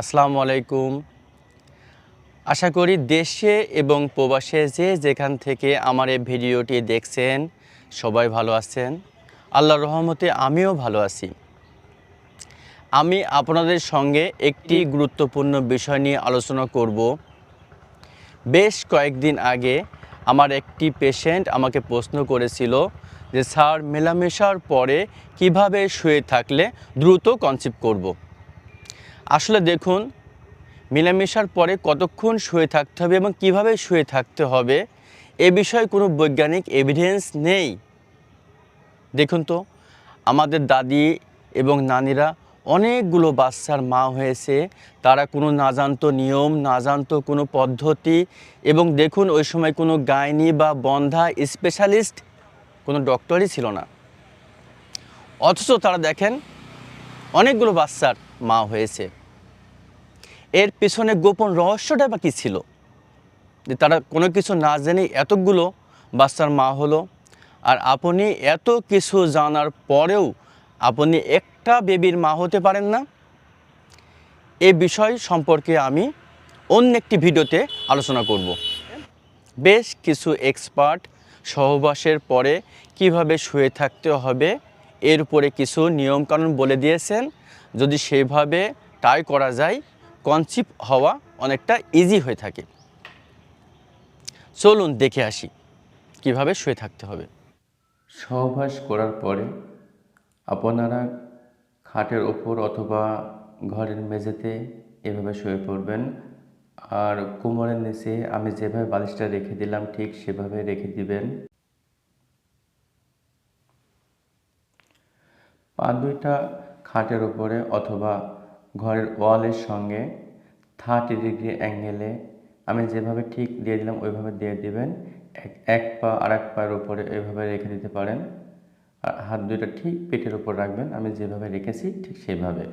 আসসালামু আলাইকুম। আশা করি দেশে এবং প্রবাসে যে যেখান থেকে আমার এই ভিডিওটি দেখছেন সবাই ভালো আছেন। আল্লাহর রহমতে আমিও ভালো আছি। আমি আপনাদের সঙ্গে একটি গুরুত্বপূর্ণ বিষয় নিয়ে আলোচনা করব। বেশ কয়েকদিন আগে আমার একটি পেশেন্ট আমাকে প্রশ্ন করেছিল যে, স্যার, মেলামেশার পরে কীভাবে শুয়ে থাকলে দ্রুত কনসিপ্ট করব। আসলে দেখুন, মেলামেশার পরে কতক্ষণ শুয়ে থাকতে হবে এবং কীভাবে শুয়ে থাকতে হবে, এ বিষয়ে কোনো বৈজ্ঞানিক এভিডেন্স নেই। দেখুন তো, আমাদের দাদি এবং নানিরা অনেকগুলো বাচ্চার মা হয়েছে, তারা কোনো না জানতো নিয়ম, না জানতো কোনো পদ্ধতি এবং দেখুন, ওই সময় কোনো গাইনি বা বন্ধা স্পেশালিস্ট কোনো ডক্টরই ছিল না। অথচ তারা দেখেন, অনেকগুলো বাচ্চার মা হয়েছে। এর পিছনে গোপন রহস্যটা বা কী ছিল? যে তারা কোনো কিছু না জেনে এতগুলো বাচ্চার মা হলো আর আপনি এত কিছু জানার পরেও আপনি একটা বেবির মা হতে পারেন না? এ বিষয় সম্পর্কে আমি অন্য একটি ভিডিওতে আলোচনা করব। বেশ কিছু এক্সপার্ট সহবাসের পরে কীভাবে শুয়ে থাকতে হবে এর উপরে কিছু নিয়মকানুন বলে দিয়েছেন। যদি সেইভাবে ট্রাই করা যায় কনসিভ হওয়া অনেকটা ইজি হয়ে থাকে। চলুন দেখে আসি, কীভাবে শুয়ে থাকতে হবে। সহবাস করার পরে আপনারা খাটের ওপর অথবা ঘরের মেঝেতে এভাবে শুয়ে পড়বেন। আর কোমরের নিচে আমি যেভাবে বালিশটা রেখে দিলাম, ঠিক সেভাবে রেখে দিবেন। পা দুইটা খাটের উপরে অথবা ঘরের ওয়ালের সঙ্গে থার্টি ডিগ্রি অ্যাঙ্গেলে আমি যেভাবে ঠিক দিয়ে দিলাম, ওইভাবে দিয়ে দিবেন। এক এক পা আর এক পায়ের উপরে এইভাবে রেখে দিতে পারেন। আর হাত দুইটা ঠিক পেটের উপর রাখবেন, আমি যেভাবে রেখেছি ঠিক সেভাবে।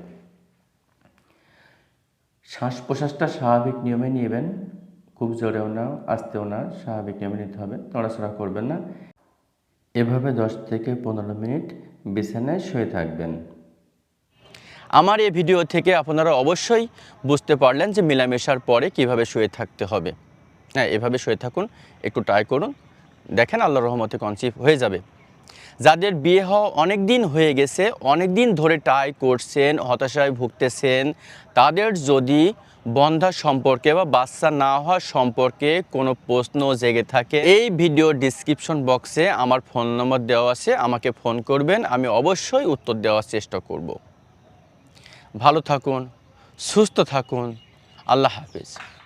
শ্বাস প্রশ্বাসটা স্বাভাবিক নিয়মে নেবেন, খুব জোরেও না, আস্তেও না, স্বাভাবিক নিয়মে নিতে হবে, নড়াচড়া করবেন না। এভাবে দশ থেকে পনেরো মিনিট বিছানায় শুয়ে থাকবেন। আমার এই ভিডিও থেকে আপনারা অবশ্যই বুঝতে পারলেন যে মেলামেশার পরে কীভাবে শুয়ে থাকতে হবে। হ্যাঁ এভাবে শুয়ে থাকুন, একটু ট্রাই করুন। দেখেন আল্লাহ রহমতে কনসিভ হয়ে যাবে। যাদের বিয়ে হওয়া অনেক দিন হয়ে গেছে, অনেক দিন ধরে ট্রাই করছেন, হতাশায় ভুগতেছেন, তাদের যদি বন্ধা সম্পর্কে বা বাচ্চা না হওয়া সম্পর্কে কোনো প্রশ্ন জেগে থাকে, এই ভিডিও ডিসক্রিপশন বক্সে আমার ফোন নম্বর দেওয়া আছে, আমাকে ফোন করবেন, আমি অবশ্যই উত্তর দেওয়ার চেষ্টা করব। ভালো থাকুন, সুস্থ থাকুন, আল্লাহ হাফিজ।